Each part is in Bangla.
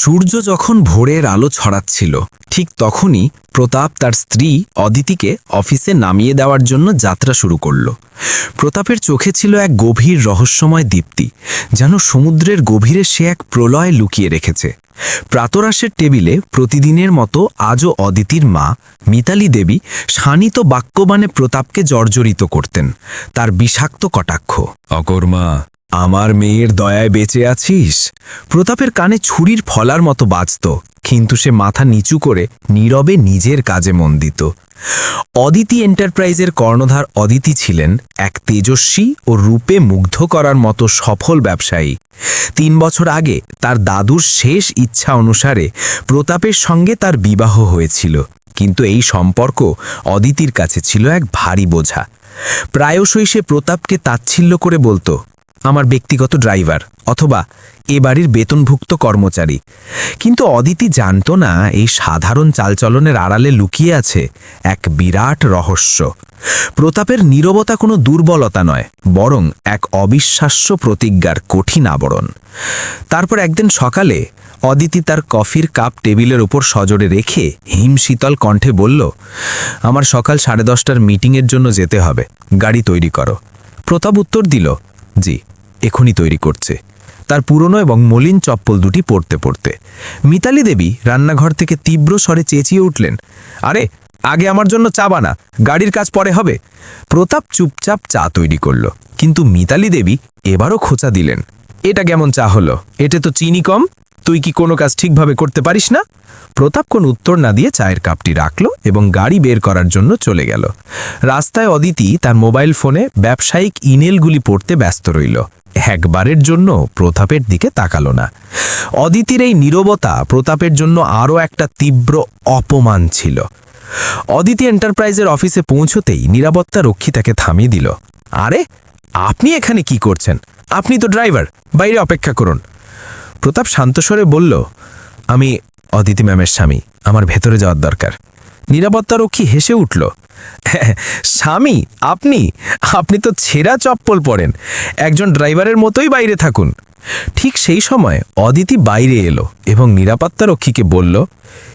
সূর্য যখন ভোরের আলো ছড়াচ্ছিল, ঠিক তখনই প্রতাপ তার স্ত্রী অদিতিকে অফিসে নামিয়ে দেওয়ার জন্য যাত্রা শুরু করল। প্রতাপের চোখে ছিল এক গভীর রহস্যময় দীপ্তি, যেন সমুদ্রের গভীরে সে এক প্রলয় লুকিয়ে রেখেছে। প্রাতরাশের টেবিলে প্রতিদিনের মতো আজও অদিতির মা, মিতালি দেবী, শানিত বাক্যবাণে প্রতাপকে জর্জরিত করতেন, তার বিষাক্ত কটাক্ষ। অকর্মা আমার মেয়ের দয়ায় বেঁচে আছিস? প্রতাপের কানে ছুরির ফলার মতো বাজত, কিন্তু সে মাথা নিচু করে নীরবে নিজের কাজে মন দিত। অদিতি এন্টারপ্রাইজের কর্ণধার অদিতি ছিলেন এক তেজস্বী ও রূপে মুগ্ধ করার মতো সফল ব্যবসায়ী। তিন বছর আগে তার দাদুর শেষ ইচ্ছা অনুসারে প্রতাপের সঙ্গে তার বিবাহ হয়েছিল, কিন্তু এই সম্পর্ক অদিতির কাছে ছিল এক ভারী বোঝা। প্রায়শই সে প্রতাপকে তাচ্ছিল্য করে বলতো আমার ব্যক্তিগত ড্রাইভার অথবা এ বাড়ির বেতনভুক্ত কর্মচারী। কিন্তু অদিতি জানত না এই সাধারণ চালচলনের আড়ালে লুকিয়ে আছে এক বিরাট রহস্য। প্রতাপের নীরবতা কোনো দুর্বলতা নয়, বরং এক অবিশ্বাস্য প্রতিজ্ঞার কঠিন আবরণ। তারপর একদিন সকালে অদিতি তার কফির কাপ টেবিলের ওপর সজোরে রেখে হিমশীতল কণ্ঠে বলল, আমার সকাল সাড়ে দশটার মিটিংয়ের জন্য যেতে হবে, গাড়ি তৈরি করো। প্রতাপ উত্তর দিল জি, এখনই তৈরি করছে। তার পুরনো এবং মলিন চপ্পল দুটি পড়তে পড়তে। মিতালি দেবী রান্নাঘর থেকে তীব্র স্বরে চেঁচিয়ে উঠলেন, আরে, আগে আমার জন্য চা বানা, গাড়ির কাজ পরে হবে। প্রতাপ চুপচাপ চা তৈরি করল, কিন্তু মিতালি দেবী এবারও খোঁচা দিলেন, এটা কেমন চা হলো? এতে তো চিনি কম? তুই কি কোনো কাজ ঠিকভাবে করতে পারিস না? প্রতাপ কোন উত্তর না দিয়ে চায়ের কাপটি রাখল এবং গাড়ি বের করার জন্য চলে গেল। রাস্তায় অদিতি তার মোবাইল ফোনে ব্যবসায়িক ইমেলগুলি পড়তে ব্যস্ত রইল। একবারের জন্য প্রতাপের দিকে তাকালো না। অদিতির এই নীরবতা প্রতাপের জন্য আরও একটা তীব্র অপমান ছিল। অদিতি এন্টারপ্রাইজের অফিসে পৌঁছতেই নিরাপত্তা রক্ষী তাকে থামিয়ে দিল। আরে, আপনি এখানে কি করছেন? আপনি তো ড্রাইভার, বাইরে অপেক্ষা করুন। প্রতাপ শান্তস্বরে বলল, আমি অদিতি ম্যামের স্বামী, আমার ভেতরে যাওয়ার দরকার। নিরাপত্তারক্ষী হেসে উঠল স্বামী, আপনি? আপনি তো ছেঁড়া চপ্পল পরেন, একজন ড্রাইভারের মতোই বাইরে থাকুন। ঠিক সেই সময় অদিতি বাইরে এলো এবং নিরাপত্তারক্ষীকে বলল,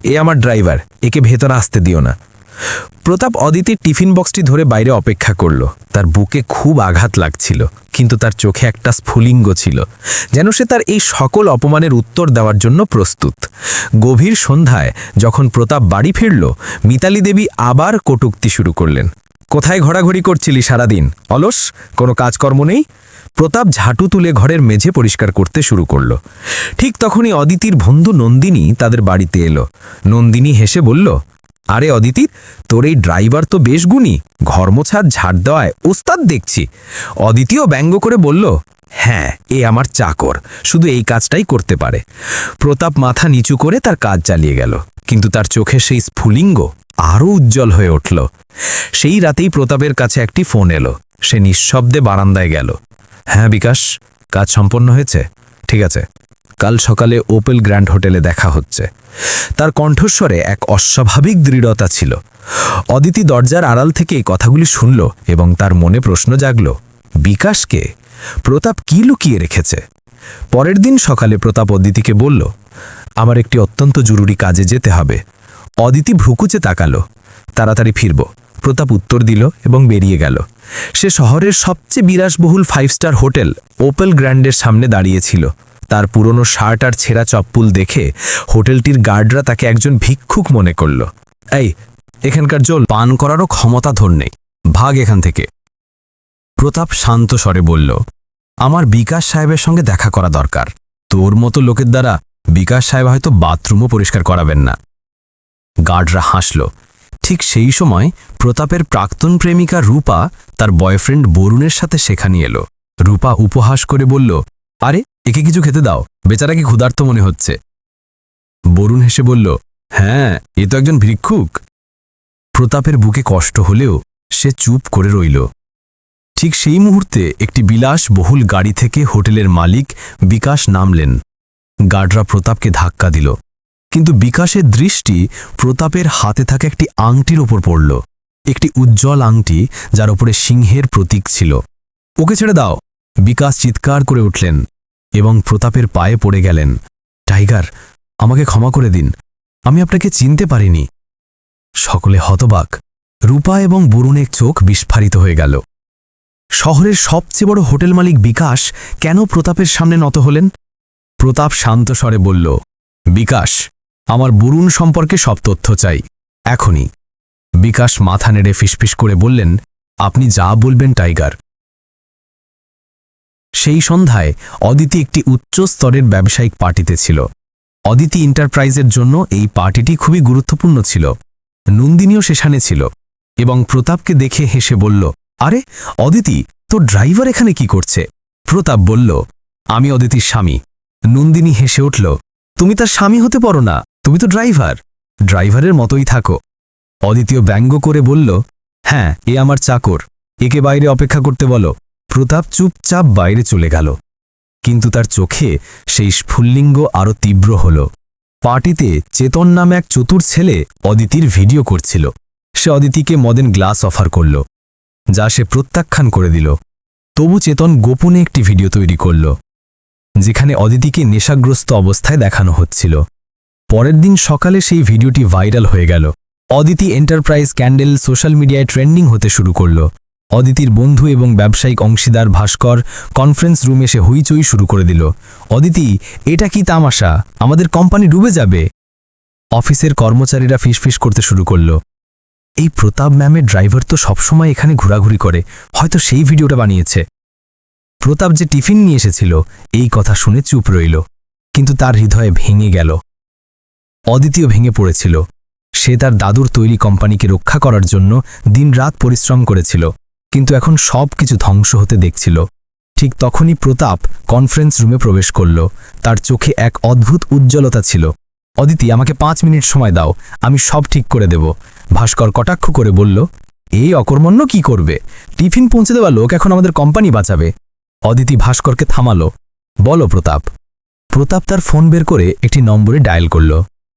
এ আমার ড্রাইভার, একে ভেতরে আসতে দিও না। প্রতাপ অদিতির টিফিন বক্সটি ধরে বাইরে অপেক্ষা করল। তার বুকে খুব আঘাত লাগছিল, কিন্তু তার চোখে একটা স্ফুলিঙ্গ ছিল, যেন সে তার এই সকল অপমানের উত্তর দেওয়ার জন্য প্রস্তুত। গভীর সন্ধ্যায় যখন প্রতাপ বাড়ি ফিরল, মিতালি দেবী আবার কটুক্তি শুরু করলেন। কোথায় ঘোরাঘুরি করছিলি সারাদিন? অলস? কোনো কাজকর্ম নেই? প্রতাপ ঝাঁটু তুলে ঘরের মেঝে পরিষ্কার করতে শুরু করল। ঠিক তখনই অদিতির বন্ধু নন্দিনী তাদের বাড়িতে এলো। নন্দিনী হেসে বলল আরে অদিতি, তোর এই ড্রাইভার তো বেশ গুণী। ঘর্মছাদ ঝাড় দেওয়ায় ওস্তাদ দেখছি। অদিতিও ব্যঙ্গ করে বলল হ্যাঁ এ আমার চাকর, শুধু এই কাজটাই করতে পারে। প্রতাপ মাথা নিচু করে তার কাজ চালিয়ে গেল, কিন্তু তার চোখে সেই স্ফুলিঙ্গ আরও উজ্জ্বল হয়ে উঠল। সেই রাতেই প্রতাপের কাছে একটি ফোন এলো। সে নিঃশব্দে বারান্দায় গেল। হ্যাঁ বিকাশ, কাজ সম্পন্ন হয়েছে। ঠিক আছে কাল সকালে ওপেল গ্র্যান্ড হোটেলে দেখা হচ্ছে। তার কণ্ঠস্বরে এক অস্বাভাবিক দৃঢ়তা ছিল। অদিতি দরজার আড়াল থেকে এই কথাগুলি শুনল এবং তার মনে প্রশ্ন জাগল বিকাশকে প্রতাপ কি লুকিয়ে রেখেছে? পরের দিন সকালে প্রতাপ অদিতিকে বলল, আমার একটি অত্যন্ত জরুরি কাজে যেতে হবে। অদিতি ভ্রুকুচে তাকালো, তাড়াতাড়ি ফিরব। প্রতাপ উত্তর দিল এবং বেরিয়ে গেল। সে শহরের সবচেয়ে বিলাসবহুল ফাইভ স্টার হোটেল ওপেল গ্র্যান্ডের সামনে দাঁড়িয়েছিল তার পুরনো শার্ট আর ছেঁড়া চপ্পুল দেখে হোটেলটির গার্ডরা তাকে একজন ভিক্ষুক মনে করল। এই, এখানকার জল পান করারও ক্ষমতা ধর নেই। ভাগ এখান থেকে। প্রতাপ শান্ত স্বরে বলল, আমার বিকাশ সাহেবের সঙ্গে দেখা করা দরকার। তোর মতো লোকের দ্বারা বিকাশ সাহেব হয়তো বাথরুমও পরিষ্কার করাবেন না। গার্ডরা হাসল। ঠিক সেই সময় প্রতাপের প্রাক্তন প্রেমিকা রূপা তার বয়ফ্রেন্ড বরুণের সাথে সেখানে এলো। রূপা উপহাস করে বলল, আরে একে কিছু খেতে দাও। বেচারা কি ক্ষুধার্ত মনে হচ্ছে। বরুণ হেসে বলল হ্যাঁ এ তো একজন ভিক্ষুক। প্রতাপের বুকে কষ্ট হলেও সে চুপ করে রইল। ঠিক সেই মুহূর্তে একটি বিলাস বহুল গাড়ি থেকে হোটেলের মালিক বিকাশ নামলেন। গার্ডরা প্রতাপকে ধাক্কা দিল। কিন্তু বিকাশের দৃষ্টি প্রতাপের হাতে থাকা একটি আংটির ওপর পড়ল। একটি উজ্জ্বল আংটি যার ওপরে সিংহের প্রতীক ছিল। ওকে ছেড়ে দাও। বিকাশ চিৎকার করে উঠলেন। এবং প্রতাপের পায়ে পড়ে গেলেন। টাইগার, আমাকে ক্ষমা করে দিন। আমি আপনাকে চিনতে পারিনি। সকলে হতবাক। রূপা এবং বরুণের চোখ বিস্ফারিত হয়ে গেল। শহরের সবচেয়ে বড় হোটেল মালিক বিকাশ কেন প্রতাপের সামনে নত হলেন? প্রতাপ শান্ত স্বরে বলল, বিকাশ, আমার বরুণ সম্পর্কে সব তথ্য চাই, এখনই। বিকাশ মাথা নেড়ে ফিসফিস করে বললেন, আপনি যা বলবেন, টাইগার। সেই সন্ধ্যায় অদিতি একটি উচ্চ স্তরের ব্যবসায়িক পার্টিতে ছিল। অদিতি এন্টারপ্রাইজের জন্য এই পার্টিটি খুবই গুরুত্বপূর্ণ ছিল। নন্দিনীও সেখানে ছিল এবং প্রতাপকে দেখে হেসে বলল, আরে, অদিতি, তোর ড্রাইভার এখানে কি করছে? প্রতাপ বলল, আমি অদিতির স্বামী। নন্দিনী হেসে উঠল, তুমি তার স্বামী হতে পারো না, তুমি তো ড্রাইভার। ড্রাইভারের মতোই থাকো। অদিতীয় ব্যঙ্গ করে বলল হ্যাঁ এ আমার চাকর, একে বাইরে অপেক্ষা করতে বলো। প্রতাপ চুপচাপ বাইরে চলে গেল। কিন্তু তার চোখে সেই স্ফুল্লিঙ্গ আরও তীব্র হল। পার্টিতে চেতন নামে এক চতুর ছেলে অদিতির ভিডিও করছিল। সে অদিতিকে মদেন গ্লাস অফার করল, যা সে প্রত্যাখ্যান করে দিল। তবু চেতন গোপনে একটি ভিডিও তৈরি করল, যেখানে অদিতিকে নেশাগ্রস্ত অবস্থায় দেখানো হচ্ছিল। পরের দিন সকালে সেই ভিডিওটি ভাইরাল হয়ে গেল। অদিতি এন্টারপ্রাইজ ক্যান্ডেল সোশ্যাল মিডিয়ায় ট্রেন্ডিং হতে শুরু করল। অদিতির বন্ধু এবং ব্যবসায়িক অংশীদার ভাস্কর কনফারেন্স রুমে এসে হইচই শুরু করে দিল। অদিতি, এটা কি তামাশা? আমাদের কোম্পানি ডুবে যাবে? অফিসের কর্মচারীরা ফিসফিস করতে শুরু করল। এই প্রতাপ ম্যামের ড্রাইভার তো সবসময় এখানে ঘোরাঘুরি করে, হয়তো সেই ভিডিওটা বানিয়েছে। প্রতাপ যে টিফিন নিয়ে এসেছিল, এই কথা শুনে চুপ রইল, কিন্তু তার হৃদয়ে ভেঙে গেল। অদ্বিতীয় ভেঙে পড়েছিল। সে তার দাদুর তৈরি কোম্পানিকে রক্ষা করার জন্য দিনরাত পরিশ্রম করেছিল। কিন্তু এখন সব কিছু ধ্বংস হতে দেখছিল। ঠিক তখনই প্রতাপ কনফারেন্স রুমে প্রবেশ করল। তার চোখে এক অদ্ভুত উজ্জ্বলতা ছিল। অদিতি, আমাকে পাঁচ মিনিট সময় দাও, আমি সব ঠিক করে দেব। ভাস্কর কটাক্ষ করে বলল, এই অকর্মণ্য কি করবে? টিফিন পৌঁছে দেওয়া লোক এখন আমাদের কোম্পানি বাঁচাবে। অদিতি ভাস্করকে থামালো। বলো প্রতাপ। প্রতাপ তার ফোন বের করে একটি নম্বরে ডায়াল করল।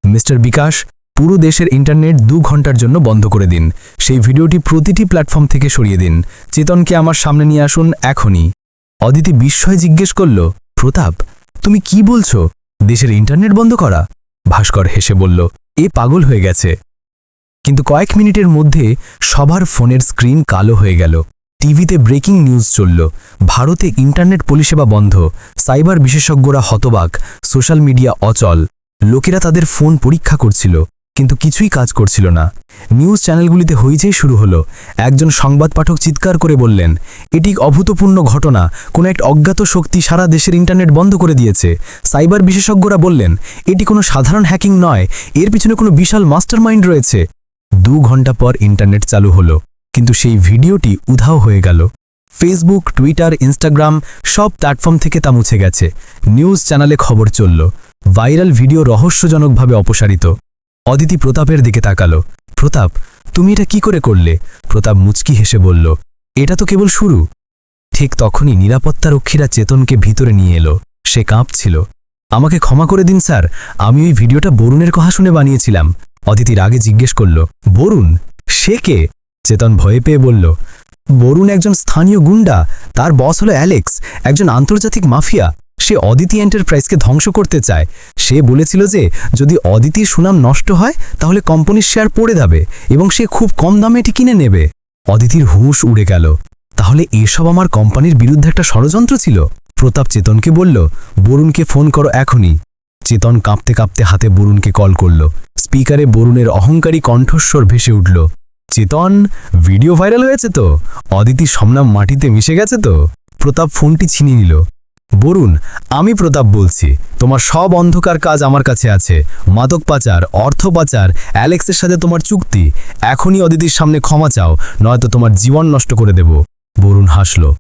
মিস্টার বিকাশ পুরো দেশের ইন্টারনেট দু ঘণ্টার জন্য বন্ধ করে দিন। সেই ভিডিওটি প্রতিটি প্ল্যাটফর্ম থেকে সরিয়ে দিন। চেতনকে আমার সামনে নিয়ে আসুন এখনই। অদিতি বিস্ময় জিজ্ঞেস করল, প্রতাপ, তুমি কি বলছো? দেশের ইন্টারনেট বন্ধ করা? ভাস্কর হেসে বলল, এ পাগল হয়ে গেছে। কিন্তু কয়েক মিনিটের মধ্যে সবার ফোনের স্ক্রিন কালো হয়ে গেল। টিভিতে ব্রেকিং নিউজ চলল। ভারতে ইন্টারনেট পরিষেবা বন্ধ। সাইবার বিশেষজ্ঞরা হতবাক। সোশ্যাল মিডিয়া অচল। লোকেরা তাদের ফোন পরীক্ষা করছিল। কিন্তু কিছুই কাজ করছিল না। নিউজ চ্যানেলগুলিতে হইচই শুরু হলো। একজন সংবাদ পাঠক চিৎকার করে বললেন এটি অভূতপূর্ণ ঘটনা। কোনো এক অজ্ঞাত শক্তি সারা দেশের ইন্টারনেট বন্ধ করে দিয়েছে। সাইবার বিশেষজ্ঞরা বললেন, এটি কোনো সাধারণ হ্যাকিং নয়। এর পিছনে কোনো বিশাল মাস্টারমাইন্ড রয়েছে। দু ঘণ্টা পর ইন্টারনেট চালু হলো, কিন্তু সেই ভিডিওটি উধাও হয়ে গেল। ফেসবুক, টুইটার, ইনস্টাগ্রাম সব প্ল্যাটফর্ম থেকে তা মুছে গেছে। নিউজ চ্যানেলে খবর চলল। ভাইরাল ভিডিও রহস্যজনকভাবে অপসারিত। অদিতি প্রতাপের দিকে তাকালো। প্রতাপ, তুমি এটা কি করে করলে? প্রতাপ মুচকি হেসে বলল, এটা তো কেবল শুরু। ঠিক তখনই নিরাপত্তারক্ষীরা চেতনকে ভিতরে নিয়ে এলো। সে কাঁপছিল। আমাকে ক্ষমা করে দিন, স্যার। আমি ওই ভিডিওটা বরুণের কথা শুনে বানিয়েছিলাম। অদিতির আগে জিজ্ঞেস করল, বরুণ? সে কে? চেতন ভয়ে পেয়ে বলল, বরুণ একজন স্থানীয় গুন্ডা। তার বস হলো অ্যালেক্স, একজন আন্তর্জাতিক মাফিয়া। সে অদিতি এন্টারপ্রাইজকে ধ্বংস করতে চায়। সে বলেছিল যে, যদি অদিতির সুনাম নষ্ট হয়, তাহলে কোম্পানির শেয়ার পড়ে যাবে এবং সে খুব কম দামে এটি কিনে নেবে। অদিতির হুঁশ উড়ে গেল। তাহলে এসব আমার কোম্পানির বিরুদ্ধে একটা ষড়যন্ত্র ছিল? প্রতাপ চেতনকে বলল, বরুণকে ফোন করো এখনই। চেতন কাঁপতে কাঁপতে হাতে বরুণকে কল করল। স্পিকারে বরুণের অহংকারী কণ্ঠস্বর ভেসে উঠল। চেতন, ভিডিও ভাইরাল হয়েছে তো? অদিতি সমনাম মাটিতে মিশে গেছে তো? প্রতাপ ফোনটি ছিনিয়ে নিল। বরুণ, আমি প্রতাপ বলছি। তোমার সব অন্ধকার কাজ আমার কাছে আছে। মাদক পাচার, অর্থ পাচার, অ্যালেক্সের সাথে তোমার চুক্তি। এখনই অদিতির সামনে ক্ষমা চাও, নয়তো তোমার জীবন নষ্ট করে দেব। বরুণ হাসল।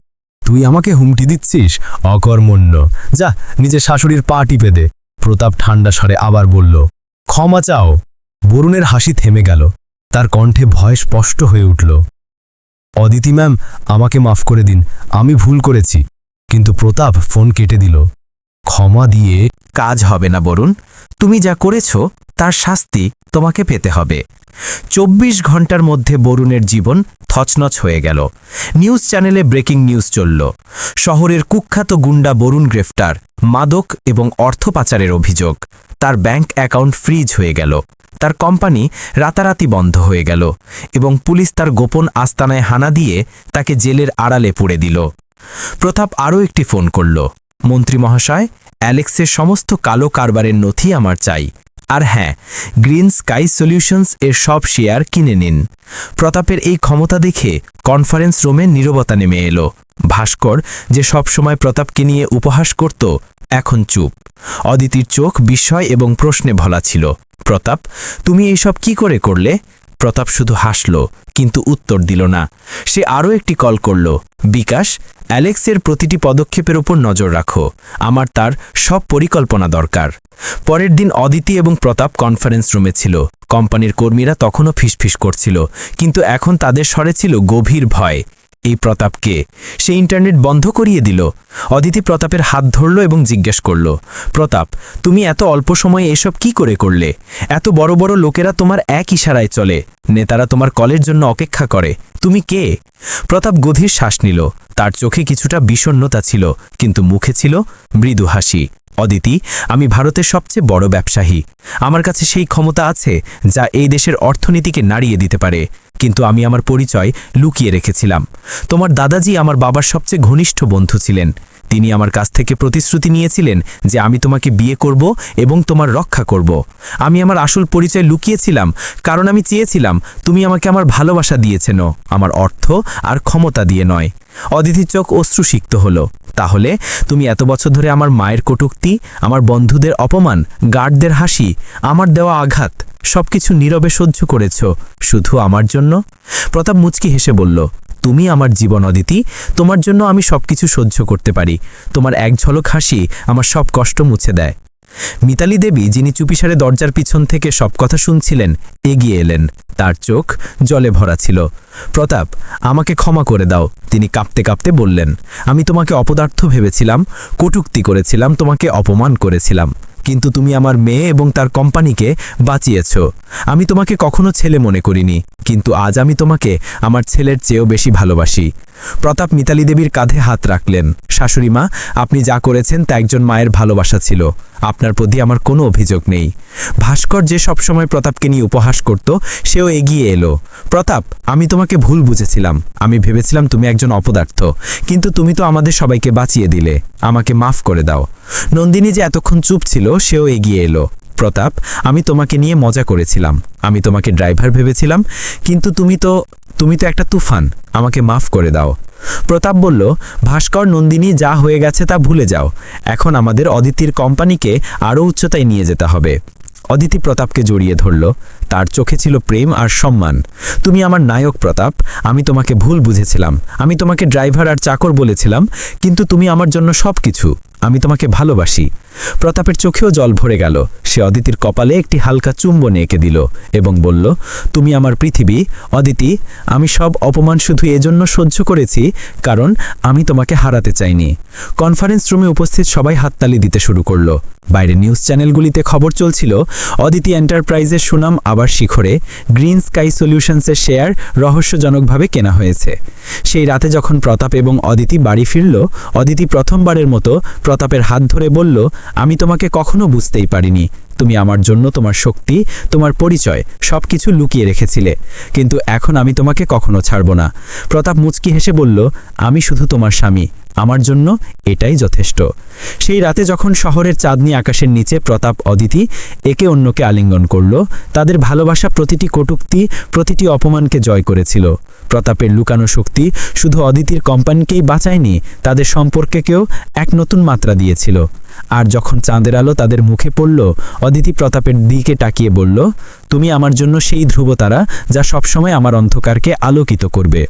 তুই আমাকে হুমটি দিচ্ছিস? অকর্মণ্য। যা, নিজের শাশুড়ির পা টিপে দে। প্রতাপ ঠান্ডা স্বরে আবার বলল, ক্ষমা চাও। বরুণের হাসি থেমে গেল। তার কণ্ঠে ভয় স্পষ্ট হয়ে উঠল। অদিতি ম্যাম, আমাকে মাফ করে দিন। আমি ভুল করেছি। কিন্তু প্রতাপ ফোন কেটে দিল, ক্ষমা দিয়ে কাজ হবে না বরুণ। তুমি যা করেছ, তার শাস্তি তোমাকে পেতে হবে। চব্বিশ ঘণ্টার মধ্যে বরুণের জীবন থচনচ হয়ে গেল। নিউজ চ্যানেলে ব্রেকিং নিউজ চলল। শহরের কুখ্যাত গুন্ডা বরুণ গ্রেফতার, মাদক এবং অর্থ পাচারের অভিযোগ। তার ব্যাংক অ্যাকাউন্ট ফ্রিজ হয়ে গেল। তার কোম্পানি রাতারাতি বন্ধ হয়ে গেল এবং পুলিশ তার গোপন আস্তানায় হানা দিয়ে তাকে জেলের আড়ালে পুড়ে দিল। প্রতাপ আরও একটি ফোন করল। মন্ত্রী মহাশয়, অ্যালেক্সের সমস্ত কালো কারবারের নথি আমার চাই। আর হ্যাঁ গ্রিন স্কাই সলিউশনস এর সব শেয়ার কিনে নিন। প্রতাপের এই ক্ষমতা দেখে কনফারেন্স রুমে নীরবতা নেমে এলো। ভাস্কর, যে সবসময় প্রতাপকে নিয়ে উপহাস করত, এখন চুপ। অদিতির চোখ বিস্ময় এবং প্রশ্নে ভলা ছিল। প্রতাপ, তুমি এইসব কি করে করলে? প্রতাপ শুধু হাসল, কিন্তু উত্তর দিল না। সে আরও একটি কল করল, বিকাশ, অ্যালেক্সের প্রতিটি পদক্ষেপের ওপর নজর রাখো, আমার তার সব পরিকল্পনা দরকার। পরের দিন অদিতি এবং প্রতাপ কনফারেন্স রুমে ছিল। কোম্পানির কর্মীরা তখনও ফিসফিস করছিল, কিন্তু এখন তাদের স্বরে ছিল গভীর ভয়। এই প্রতাপকে। সে ইন্টারনেট বন্ধ করিয়ে দিল। অদিতি প্রতাপের হাত ধরল এবং জিজ্ঞেস করল, প্রতাপ, তুমি এত অল্প সময়ে এসব কি করে করলে? এত বড় বড় লোকেরা তোমার এক ইশারায় চলে। নেতারা তোমার কলের জন্য অপেক্ষা করে। তুমি কে? প্রতাপ গধীর শ্বাস নিল। তার চোখে কিছুটা বিষণ্ণতা ছিল, কিন্তু মুখে ছিল মৃদু হাসি। অদিতি, আমি ভারতের সবচেয়ে বড় ব্যবসায়ী। আমার কাছে সেই ক্ষমতা আছে যা এই দেশের অর্থনীতিকে নাড়িয়ে দিতে পারে। কিন্তু আমি আমার পরিচয় লুকিয়ে রেখেছিলাম। তোমার দাদাজি আমার বাবার সবচেয়ে ঘনিষ্ঠ বন্ধু ছিলেন। তিনি আমার কাছ থেকে প্রতিশ্রুতি নিয়েছিলেন যে আমি তোমাকে বিয়ে করব এবং তোমার রক্ষা করব। আমি আমার আসল পরিচয় লুকিয়েছিলাম, কারণ আমি চেয়েছিলাম, তুমি আমাকে আমার ভালোবাসা দিয়েছেন আমার অর্থ আর ক্ষমতা দিয়ে নয়। অদিতির চোখ অশ্রুসিক্ত হলো। তাহলে তুমি এত বছর ধরে আমার মায়ের কটুক্তি, আমার বন্ধুদের অপমান, গার্ডদের হাসি, আমার দেওয়া আঘাত, সবকিছু নীরবে সহ্য করেছ। শুধু আমার জন্য? প্রতাপ মুচকি হেসে বলল তুমি আমার জীবন অদিতি, তোমার জন্য আমি সবকিছু সহ্য করতে পারি। তোমার এক ঝলক হাসি আমার সব কষ্ট মুছে দেয়। মিতালি দেবী, যিনি চুপিসারে দরজার পিছন থেকে সব কথা শুনছিলেন, এগিয়ে এলেন। তার চোখ জলে ভরা ছিল। প্রতাপ, আমাকে ক্ষমা করে দাও, তিনি কাঁপতে কাঁপতে বললেন। আমি তোমাকে অপদার্থ ভেবেছিলাম, কটুক্তি করেছিলাম, তোমাকে অপমান করেছিলাম। কিন্তু তুমি আমার মেয়ে এবং তার কোম্পানিকে বাঁচিয়েছ। আমি তোমাকে কখনো ছেলে মনে করিনি, কিন্তু আজ আমি তোমাকে আমার ছেলের চেয়েও বেশি ভালোবাসি। প্রতাপ মিতালি দেবীর কাঁধে হাত রাখলেন। শাশুড়ি মা, আপনি যা করেছেন তা একজন মায়ের ভালোবাসা ছিল। আপনার প্রতি আমার কোনো অভিযোগ নেই। ভাস্কর যে সবসময় প্রতাপকে নিয়ে উপহাস করত, সেও এগিয়ে এলো। প্রতাপ, আমি তোমাকে ভুল বুঝেছিলাম। আমি ভেবেছিলাম তুমি একজন অপদার্থ। কিন্তু তুমি তো আমাদের সবাইকে বাঁচিয়ে দিলে। আমাকে মাফ করে দাও। নন্দিনী যে এতক্ষণ চুপ ছিল, সেও এগিয়ে এলো। প্রতাপ, আমি তোমাকে নিয়ে মজা করেছিলাম। আমি তোমাকে ড্রাইভার ভেবেছিলাম, কিন্তু তুমি তো তুমি তো একটা তুফান। আমাকে মাফ করে দাও। প্রতাপ বলল, ভাস্কর নন্দিনী, যা হয়ে গেছে তা ভুলে যাও। এখন আমাদের অদিতির কোম্পানিকে আরও উচ্চতায় নিয়ে যেতে হবে। অদিতি প্রতাপকে জড়িয়ে ধরল। তার চোখে ছিল প্রেম আর সম্মান। তুমি আমার নায়ক, প্রতাপ। আমি তোমাকে ভুল বুঝেছিলাম। আমি তোমাকে ড্রাইভার আর চাকর বলেছিলাম, কিন্তু তুমি আমার জন্য সব কিছু আমি তোমাকে ভালোবাসি। প্রতাপের চোখেও জল ভরে গেল। সে অদিতির কপালে একটি হালকা চুম্বন এঁকে দিল এবং বলল, তুমি আমার পৃথিবী। অদিতি, আমি সব অপমান শুধু এজন্য সহ্য করেছি, কারণ আমি তোমাকে হারাতে চাইনি। কনফারেন্স রুমে উপস্থিত সবাই হাততালি দিতে শুরু করল। বাইরে নিউজ চ্যানেলগুলিতে খবর চলছিল, অদিতি এন্টারপ্রাইজের সুনাম আবার শিখরে গ্রিন স্কাই সলিউশনসের শেয়ার রহস্যজনকভাবে কেনা হয়েছে। সেই রাতে যখন প্রতাপ এবং অদিতি বাড়ি ফিরল, অদিতি প্রথমবারের মতো প্রতাপের হাত ধরে বলল, আমি তোমাকে কখনো বুঝতেই পারিনি। তুমি আমার জন্য তোমার শক্তি, তোমার পরিচয় সব কিছু লুকিয়ে রেখেছিলে। কিন্তু এখন আমি তোমাকে কখনো ছাড়ব না। প্রতাপ মুচকি হেসে বলল, আমি শুধু তোমার স্বামী। আমার জন্য এটাই যথেষ্ট। সেই রাতে যখন শহরের চাঁদনি আকাশের নিচে প্রতাপ অদিতি একে অন্যকে আলিঙ্গন করল, তাদের ভালোবাসা প্রতিটি কটুক্তি, প্রতিটি অপমানকে জয় করেছিল। প্রতাপের লুকানো শক্তি শুধু অদিতির কোম্পানিকেই বাঁচায়নি, তাদের সম্পর্কেকেও এক নতুন মাত্রা দিয়েছিল। আর যখন চাঁদের আলো তাদের মুখে পড়ল, অদিতি প্রতাপের দিকে তাকিয়ে বলল, তুমি আমার জন্য সেই ধ্রুবতারা যা সবসময় আমার অন্ধকারকে আলোকিত করবে।